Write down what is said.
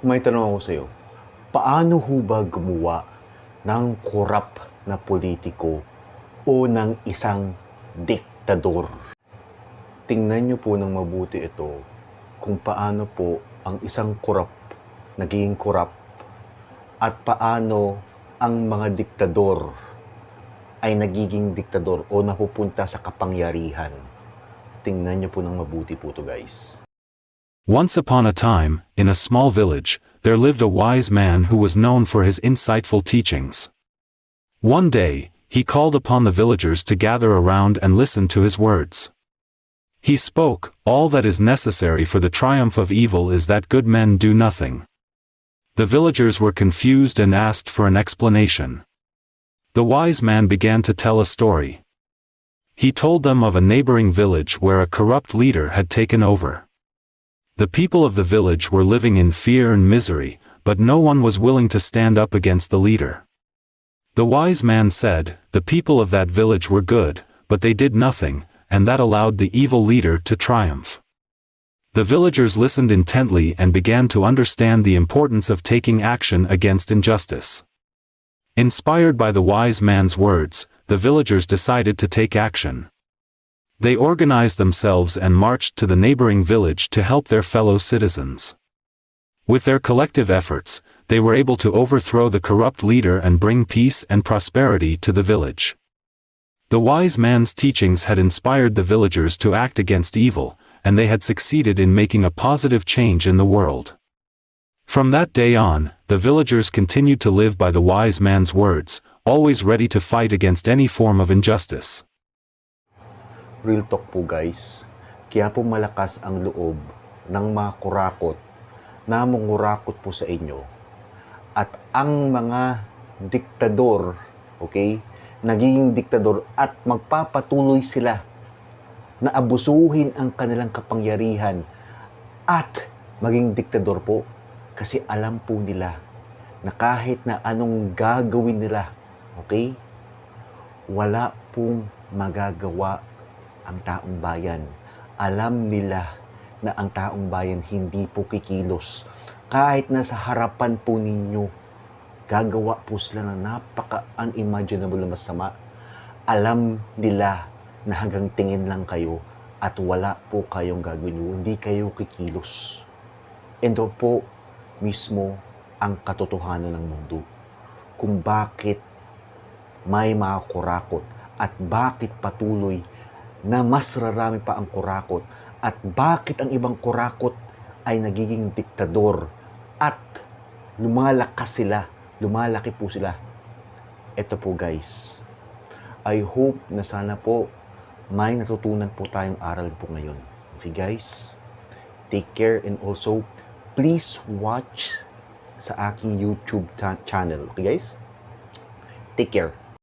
May tanong ako sa'yo. Paano ho ba gumawa ng korap na politiko o ng isang diktador? Tingnan niyo po ng mabuti ito kung paano po ang isang korap naging korap at paano ang mga diktador ay nagiging diktador o napupunta sa kapangyarihan. Tingnan niyo po ng mabuti po to guys. Once upon a time, in a small village, there lived a wise man who was known for his insightful teachings. One day, he called upon the villagers to gather around and listen to his words. He spoke, All that is necessary for the triumph of evil is that good men do nothing. The villagers were confused and asked for an explanation. The wise man began to tell a story. He told them of a neighboring village where a corrupt leader had taken over. The people of the village were living in fear and misery, but no one was willing to stand up against the leader. The wise man said, The people of that village were good, but they did nothing, and that allowed the evil leader to triumph. The villagers listened intently and began to understand the importance of taking action against injustice. Inspired by the wise man's words, the villagers decided to take action. They organized themselves and marched to the neighboring village to help their fellow citizens. With their collective efforts, they were able to overthrow the corrupt leader and bring peace and prosperity to the village. The wise man's teachings had inspired the villagers to act against evil, and they had succeeded in making a positive change in the world. From that day on, the villagers continued to live by the wise man's words, always ready to fight against any form of injustice. Real talk po guys. Kaya po malakas ang loob ng mga kurakot na mangurakot po sa inyo. At ang mga diktador, okay, nagiging diktador at magpapatuloy sila na abusuhin ang kanilang kapangyarihan at maging diktador po kasi alam po nila na kahit na anong gagawin nila, okay, wala pong magagawa ang taong bayan. Alam nila na ang taong bayan hindi po kikilos. Kahit nasa harapan po ninyo, gagawa po sila na napaka-unimaginable na masama. Alam nila na hanggang tingin lang kayo at wala po kayong gagawin. Hindi kayo kikilos. Ito po mismo ang katotohanan ng mundo. Kung bakit may mga kurakot at bakit patuloy na mas rarami pa ang kurakot at bakit ang ibang kurakot ay nagiging diktador at lumalakas sila, lumalaki po sila. Ito po guys, I hope na sana po may natutunan po tayong aral po ngayon. Okay guys, take care and also please watch sa aking YouTube channel. Okay guys, take care.